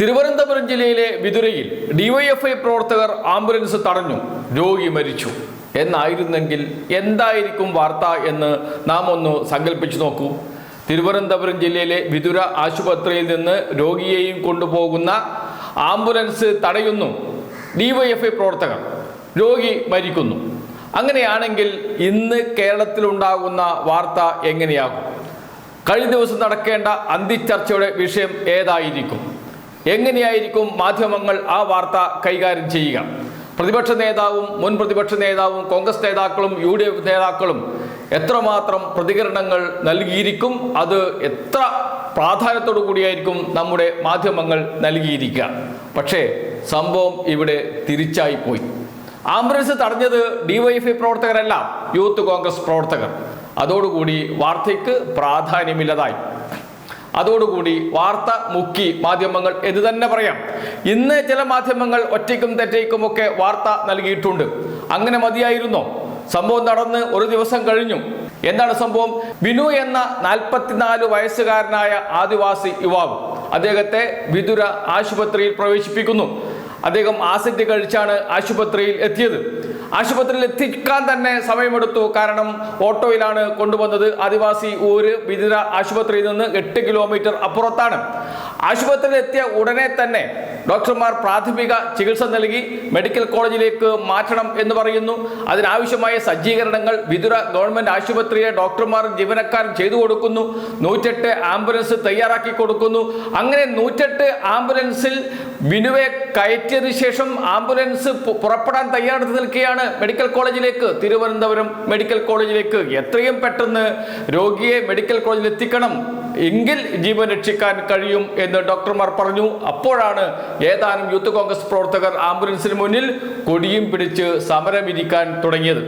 തിരുവനന്തപുരം ജില്ലയിലെ വിതുരയിൽ ഡിവൈഎഫ്ഐ പ്രവർത്തകർ ആംബുലൻസ് തടഞ്ഞു. രോഗി മരിച്ചു. എന്നായിരുന്നെങ്കിൽ എന്തായിരിക്കും വാർത്ത എന്ന് നാം ഒന്ന് സങ്കല്പിച്ചു നോക്കൂ. തിരുവനന്തപുരം ജില്ലയിലെ വിതുര ആശുപത്രിയിൽ നിന്ന് രോഗിയെയും കൊണ്ടുപോകുന്ന ആംബുലൻസ് തടയുന്നു ഡിവൈഎഫ്ഐ പ്രവർത്തകർ. രോഗി മരിക്കുന്നു. അങ്ങനെയാണെങ്കിൽ ഇന്ന് കേരളത്തിലുണ്ടാകുന്ന വാർത്ത എങ്ങനെയാകും? കഴിഞ്ഞ ദിവസം നടക്കേണ്ട അന്തിച്ചർച്ചയുടെ വിഷയം ഏതായിരിക്കും? എങ്ങനെയായിരിക്കും മാധ്യമങ്ങൾ ആ വാർത്ത കൈകാര്യം ചെയ്യുക? പ്രതിപക്ഷ നേതാവും മുൻ പ്രതിപക്ഷ നേതാവും കോൺഗ്രസ് നേതാക്കളും യു ഡി എഫ് നേതാക്കളും എത്രമാത്രം പ്രതികരണങ്ങൾ നൽകിയിരിക്കും? അത് എത്ര പ്രാധാന്യത്തോടു കൂടിയായിരിക്കും നമ്മുടെ മാധ്യമങ്ങൾ നൽകിയിരിക്കുക? പക്ഷേ സംഭവം ഇവിടെ തിരിച്ചായി പോയി. ആംബുലൻസ് തടഞ്ഞത് ഡിവൈഎഫ്ഐ പ്രവർത്തകരല്ല യൂത്ത് കോൺഗ്രസ് പ്രവർത്തകർ. അതോടുകൂടി വാർത്തയ്ക്ക് പ്രാധാന്യമില്ലതായി. അതോടുകൂടി വാർത്ത മുക്കി മാധ്യമങ്ങൾ എന്ന് തന്നെ പറയാം. ഇന്ന് ചില മാധ്യമങ്ങൾ ഒറ്റയ്ക്കും തെറ്റയ്ക്കും ഒക്കെ വാർത്ത നൽകിയിട്ടുണ്ട്. അങ്ങനെ മതിയായിരുന്നോ? സംഭവം നടന്ന് ഒരു ദിവസം കഴിഞ്ഞു. എന്താണ് സംഭവം? ബിനു എന്ന നാൽപ്പത്തിനാല് വയസ്സുകാരനായ ആദിവാസി യുവാവ് അദ്ദേഹത്തെ വിതുര ആശുപത്രിയിൽ പ്രവേശിപ്പിക്കുന്നു. അദ്ദേഹം ആസിഡ് കഴിച്ചാണ് ആശുപത്രിയിൽ എത്തിയത്. ആശുപത്രിയിൽ എത്തിക്കാൻ തന്നെ സമയമെടുത്തു. കാരണം ഓട്ടോയിലാണ് കൊണ്ടുവന്നത്. ആദിവാസി ഊര് വിതുര ആശുപത്രിയിൽ നിന്ന് എട്ട് കിലോമീറ്റർ അപ്പുറത്താണ്. ആശുപത്രിയിൽ എത്തിയ ഉടനെ തന്നെ ഡോക്ടർമാർ പ്രാഥമിക ചികിത്സ നൽകി മെഡിക്കൽ കോളേജിലേക്ക് മാറ്റണം എന്ന് പറയുന്നു. അതിനാവശ്യമായ സജ്ജീകരണങ്ങൾ വിതുര ഗവൺമെന്റ് ആശുപത്രിയെ ഡോക്ടർമാർ ജീവനക്കാരും ചെയ്തു കൊടുക്കുന്നു. നൂറ്റെട്ട് ആംബുലൻസ് തയ്യാറാക്കി കൊടുക്കുന്നു. അങ്ങനെ നൂറ്റെട്ട് ആംബുലൻസിൽ ബിനുവെ കയറ്റിയതിനു ശേഷം ആംബുലൻസ് പുറപ്പെടാൻ തയ്യാറെടുത്ത് നിൽക്കുകയാണ് മെഡിക്കൽ കോളേജിലേക്ക്. തിരുവനന്തപുരം മെഡിക്കൽ കോളേജിലേക്ക് എത്രയും പെട്ടെന്ന് രോഗിയെ മെഡിക്കൽ കോളേജിൽ എത്തിക്കണം. എങ്കിൽ ജീവൻ രക്ഷിക്കാൻ കഴിയും എന്ന് ഡോക്ടർമാർ പറഞ്ഞു. അപ്പോഴാണ് ഏതാനും യൂത്ത് കോൺഗ്രസ് പ്രവർത്തകർ ആംബുലൻസിന് മുന്നിൽ കൊടിയും പിടിച്ച് സമരമിരിക്കാൻ തുടങ്ങിയത്.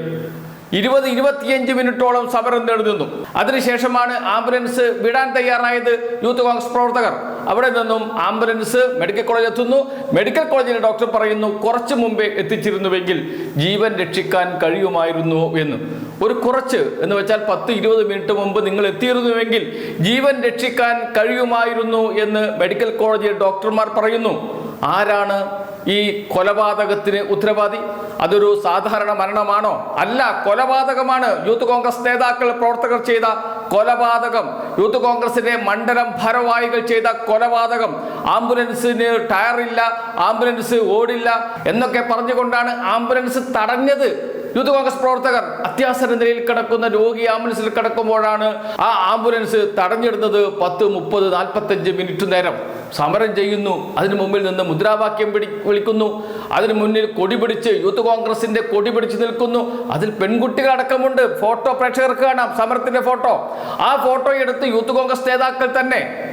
ഇരുപത് ഇരുപത്തിയഞ്ച് മിനിറ്റോളം സമരം നേടുന്നു അതിനുശേഷമാണ് ആംബുലൻസ് വിടാൻ തയ്യാറായത് യൂത്ത് കോൺഗ്രസ് പ്രവർത്തകർ. അവിടെ നിന്നും ആംബുലൻസ് മെഡിക്കൽ കോളേജ് എത്തുന്നു. മെഡിക്കൽ കോളേജിലെ ഡോക്ടർ പറയുന്നു കുറച്ച് മുമ്പേ എത്തിച്ചിരുന്നുവെങ്കിൽ ജീവൻ രക്ഷിക്കാൻ കഴിയുമായിരുന്നു എന്ന്. ഒരു കുറച്ച് എന്ന് വെച്ചാൽ പത്ത് ഇരുപത് മിനിറ്റ് മുമ്പ് നിങ്ങൾ എത്തിയിരുന്നുവെങ്കിൽ ജീവൻ രക്ഷിക്കാൻ കഴിയുമായിരുന്നു എന്ന് മെഡിക്കൽ കോളേജിലെ ഡോക്ടർമാർ പറയുന്നു. ആരാണ് ഈ കൊലപാതകത്തിന് ഉത്തരവാദി? അതൊരു സാധാരണ മരണമാണോ? അല്ല കൊലപാതകമാണ്. യൂത്ത് കോൺഗ്രസ് നേതാക്കൾ പ്രവർത്തകർ ചെയ്ത കൊലപാതകം. യൂത്ത് കോൺഗ്രസിന്റെ മണ്ഡലം ഭാരവാഹികൾ ചെയ്ത കൊലപാതകം. ആംബുലൻസിന് ടയറില്ല ആംബുലൻസ് ഓടില്ല എന്നൊക്കെ പറഞ്ഞുകൊണ്ടാണ് ആംബുലൻസ് തടഞ്ഞത്. യൂത്ത് കോൺഗ്രസ് പ്രവർത്തകർ അത്യാസന്ന നിലയിൽ കിടക്കുന്ന രോഗി ആംബുലൻസിൽ കിടക്കുമ്പോഴാണ് ആ ആംബുലൻസ് തടഞ്ഞിടുന്നത് പത്ത് മുപ്പത് നാൽപ്പത്തഞ്ച് മിനിറ്റ് നേരം. സമരം ചെയ്യുന്നു. അതിനു മുമ്പിൽ നിന്ന് മുദ്രാവാക്യം പിടി വിളിക്കുന്നു. അതിനു മുന്നിൽ കൊടി പിടിച്ച് യൂത്ത് കോൺഗ്രസിന്റെ കൊടി പിടിച്ച് നിൽക്കുന്നു. അതിൽ പെൺകുട്ടികൾ അടക്കമുണ്ട് ഫോട്ടോ പ്രേക്ഷകർക്ക് കാണാം. സമരത്തിന്റെ ഫോട്ടോ. ആ ഫോട്ടോ എടുത്ത് യൂത്ത് കോൺഗ്രസ് നേതാക്കൾ തന്നെ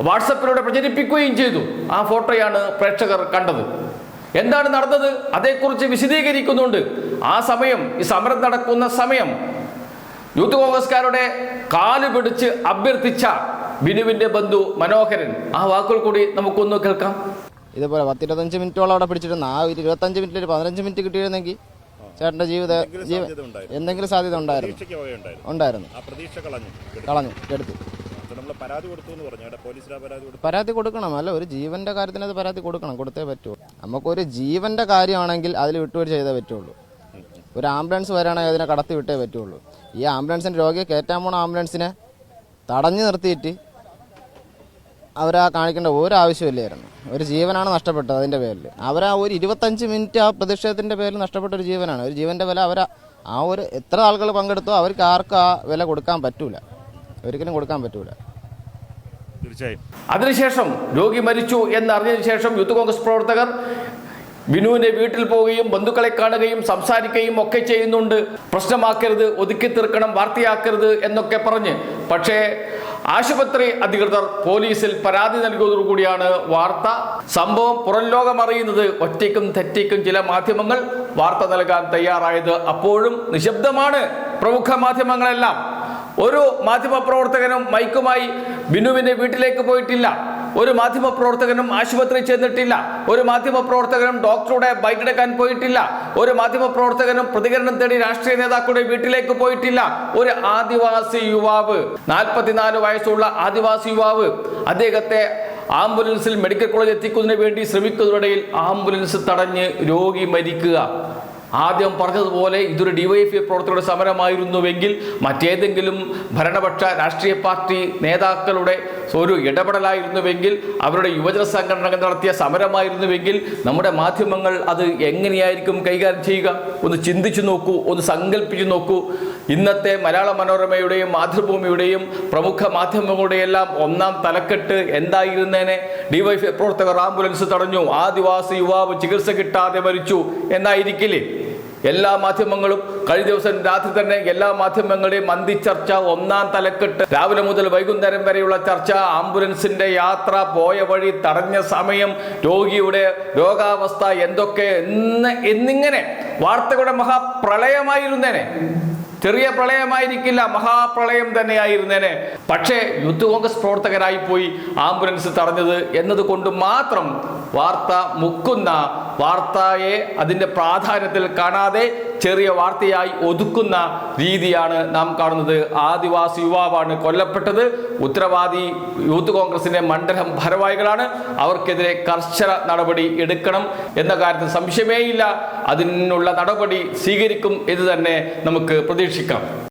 വാട്സപ്പിലൂടെ പ്രചരിപ്പിക്കുകയും ചെയ്തു. ആ ഫോട്ടോയാണ് പ്രേക്ഷകർ കണ്ടത്. എന്താണ് നടന്നത്? അതേക്കുറിച്ച് വിശദീകരിക്കുന്നുണ്ട്. ആ സമയം ഈ സമരം നടക്കുന്ന സമയം. യൂത്ത് കോൺഗ്രസ്കാരുടെ കാൽ പിടിച്ച് അഭ്യർത്ഥിച്ച ബിനുവിന്റെ ബന്ധു മനോഹരൻ. ആ വാക്കുകൾ കൂടി നമുക്കൊന്ന് കേൾക്കാം. ഇതുപോലെ പത്തിരുപത്തഞ്ച് മിനിറ്റോളം അവിടെ പിടിച്ചിരുന്ന ആ ഒരു ഇരുപത്തഞ്ച് മിനിറ്റിൽ ഒരു പതിനഞ്ച് മിനിറ്റ് കിട്ടിയിരുന്നെങ്കിൽ ചേട്ടന്റെ ജീവിത ജീവ എന്തെങ്കിലും സാധ്യത ഉണ്ടായിരുന്നു. ഉണ്ടായിരുന്നു. കളഞ്ഞു. എടുത്തു. നമ്മൾ പരാതി കൊടുക്കണം. അല്ല ഒരു ജീവന്റെ കാര്യത്തിന് അത് പരാതി കൊടുക്കണം. കൊടുത്തേ പറ്റൂ. നമുക്കൊരു ജീവന്റെ കാര്യമാണെങ്കിൽ അതിൽ വിട്ടുവീഴ്ച ചെയ്തേ പറ്റുള്ളൂ. ഒരു ആംബുലൻസ് വരാണെങ്കിൽ അതിനെ കടത്തി വിട്ടേ പറ്റുള്ളൂ. ഈ ആംബുലൻസിന്റെ രോഗിയെ കയറ്റാൻ പോണ ആംബുലൻസിനെ തടഞ്ഞു നിർത്തിയിട്ട് അവരാ കാണിക്കേണ്ട ഒരു ആവശ്യമില്ലായിരുന്നു ഒരു ജീവനാണ് നഷ്ടപ്പെട്ടത് അതിന്റെ പേരിൽ. അവരാ ഒരു ഇരുപത്തഞ്ച് മിനിറ്റ് ആ പ്രതിഷേധത്തിന്റെ പേരിൽ നഷ്ടപ്പെട്ട ഒരു ജീവനാണ്. ഒരു ജീവന്റെ വില അവരാ ആ ഒരു എത്ര ആളുകൾ പങ്കെടുത്തോ അവർക്ക് ആർക്കും ആ വില കൊടുക്കാൻ പറ്റൂല. ഒരിക്കലും കൊടുക്കാൻ പറ്റൂല. തീർച്ചയായും. അതിനുശേഷം രോഗി മരിച്ചു എന്നറിഞ്ഞതിന് ശേഷം യൂത്ത് കോൺഗ്രസ് പ്രവർത്തകർ ബിനുവിന്റെ വീട്ടിൽ പോവുകയും ബന്ധുക്കളെ കാണുകയും സംസാരിക്കുകയും ഒക്കെ ചെയ്യുന്നുണ്ട്. പ്രശ്നമാക്കരുത് ഒതുക്കി തീർക്കണം വാർത്തയാക്കരുത് എന്നൊക്കെ പറഞ്ഞ്. പക്ഷേ ആശുപത്രി അധികൃതർ പോലീസിൽ പരാതി നൽകിയതോടുകൂടിയാണ് വാർത്ത. സംഭവം പുറം ലോകം അറിയുന്നത് ഒറ്റയ്ക്കും തെറ്റയ്ക്കും ചില മാധ്യമങ്ങൾ വാർത്ത നൽകാൻ തയ്യാറായത് അപ്പോഴും നിശബ്ദമാണ് പ്രമുഖ മാധ്യമങ്ങളെല്ലാം. ഒരു മാധ്യമപ്രവർത്തകനും മൈക്കുമായി ബിനുവിന്റെ വീട്ടിലേക്ക് പോയിട്ടില്ല. ഒരു മാധ്യമപ്രവർത്തകനും ആശുപത്രി ചെന്നിട്ടില്ല. ഒരു മാധ്യമപ്രവർത്തകനും ഡോക്ടറുടെ ബൈക്ക് എടുക്കാൻ പോയിട്ടില്ല. ഒരു മാധ്യമപ്രവർത്തകനും പ്രതികരണം തേടി രാഷ്ട്രീയ നേതാക്കളുടെ വീട്ടിലേക്ക് പോയിട്ടില്ല. ഒരു ആദിവാസി യുവാവ് നാൽപ്പത്തിനാല് വയസ്സുള്ള ആദിവാസി യുവാവ് അദ്ദേഹത്തെ ആംബുലൻസിൽ മെഡിക്കൽ കോളേജ് എത്തിക്കുന്നതിന് വേണ്ടി ശ്രമിക്കുന്നതിനിടയിൽ ആംബുലൻസ് തടഞ്ഞ് രോഗി മരിക്കുക. ആദ്യം പറഞ്ഞതുപോലെ ഇതൊരു ഡിവൈഎഫ്ഐ പ്രവർത്തകരുടെ സമരമായിരുന്നുവെങ്കിൽ മറ്റേതെങ്കിലും ഭരണപക്ഷ രാഷ്ട്രീയ പാർട്ടി നേതാക്കളുടെ ഒരു ഇടപെടലായിരുന്നുവെങ്കിൽ അവരുടെ യുവജന സംഘടനകൾ നടത്തിയ സമരമായിരുന്നുവെങ്കിൽ നമ്മുടെ മാധ്യമങ്ങൾ അത് എങ്ങനെയായിരിക്കും കൈകാര്യം ചെയ്യുക? ഒന്ന് ചിന്തിച്ചു നോക്കൂ ഒന്ന് സങ്കല്പിച്ചു നോക്കൂ. ഇന്നത്തെ മലയാള മനോരമയുടെയും മാതൃഭൂമിയുടെയും പ്രമുഖ മാധ്യമങ്ങളുടെയും എല്ലാം ഒന്നാം തലക്കെട്ട് എന്തായിരുന്നേനെ? ഡിവൈഫ് പ്രവർത്തകർ ആംബുലൻസ് തടഞ്ഞു. ആദിവാസി യുവാവ് ചികിത്സ കിട്ടാതെ മരിച്ചു. എന്നായിരിക്കില്ലേ? എല്ലാ മാധ്യമങ്ങളും കഴിഞ്ഞ ദിവസം രാത്രി തന്നെ എല്ലാ മാധ്യമങ്ങളുടെയും മന്തിച്ചർച്ച ഒന്നാം തലക്കെട്ട്. രാവിലെ മുതൽ വൈകുന്നേരം വരെയുള്ള ചർച്ച ആംബുലൻസിന്റെ യാത്ര പോയ വഴി തടഞ്ഞ സമയം രോഗിയുടെ രോഗാവസ്ഥ എന്തൊക്കെ എന്ന് എന്നിങ്ങനെ. വാർത്തകളുടെ മഹാപ്രളയമായിരുന്നേനെ. ചെറിയ പ്രളയമായിരിക്കില്ല മഹാപ്രളയം തന്നെയായിരുന്നേനെ. പക്ഷേ യൂത്ത് കോൺഗ്രസ് പ്രവർത്തകരായി പോയി ആംബുലൻസ് തടഞ്ഞത് എന്നതുകൊണ്ട് മാത്രം വാർത്ത മുക്കുന്ന വാർത്തയെ അതിന്റെ പ്രാധാന്യത്തിൽ കാണാതെ ചെറിയ വാർത്തയായി ഒതുക്കുന്ന രീതിയാണ് നാം കാണുന്നത്. ആദിവാസി യുവാവാണ് കൊല്ലപ്പെട്ടത്. ഉത്തരവാദി യൂത്ത് കോൺഗ്രസിന്റെ മണ്ഡലം ഭാരവാഹികളാണ്. അവർക്കെതിരെ കർശന നടപടി എടുക്കണം എന്ന കാര്യത്തിൽ സംശയമേയില്ല. അതിനുള്ള നടപടി സ്വീകരിക്കും എന്ന് തന്നെ നമുക്ക് പ്രതീക്ഷിക്കാം.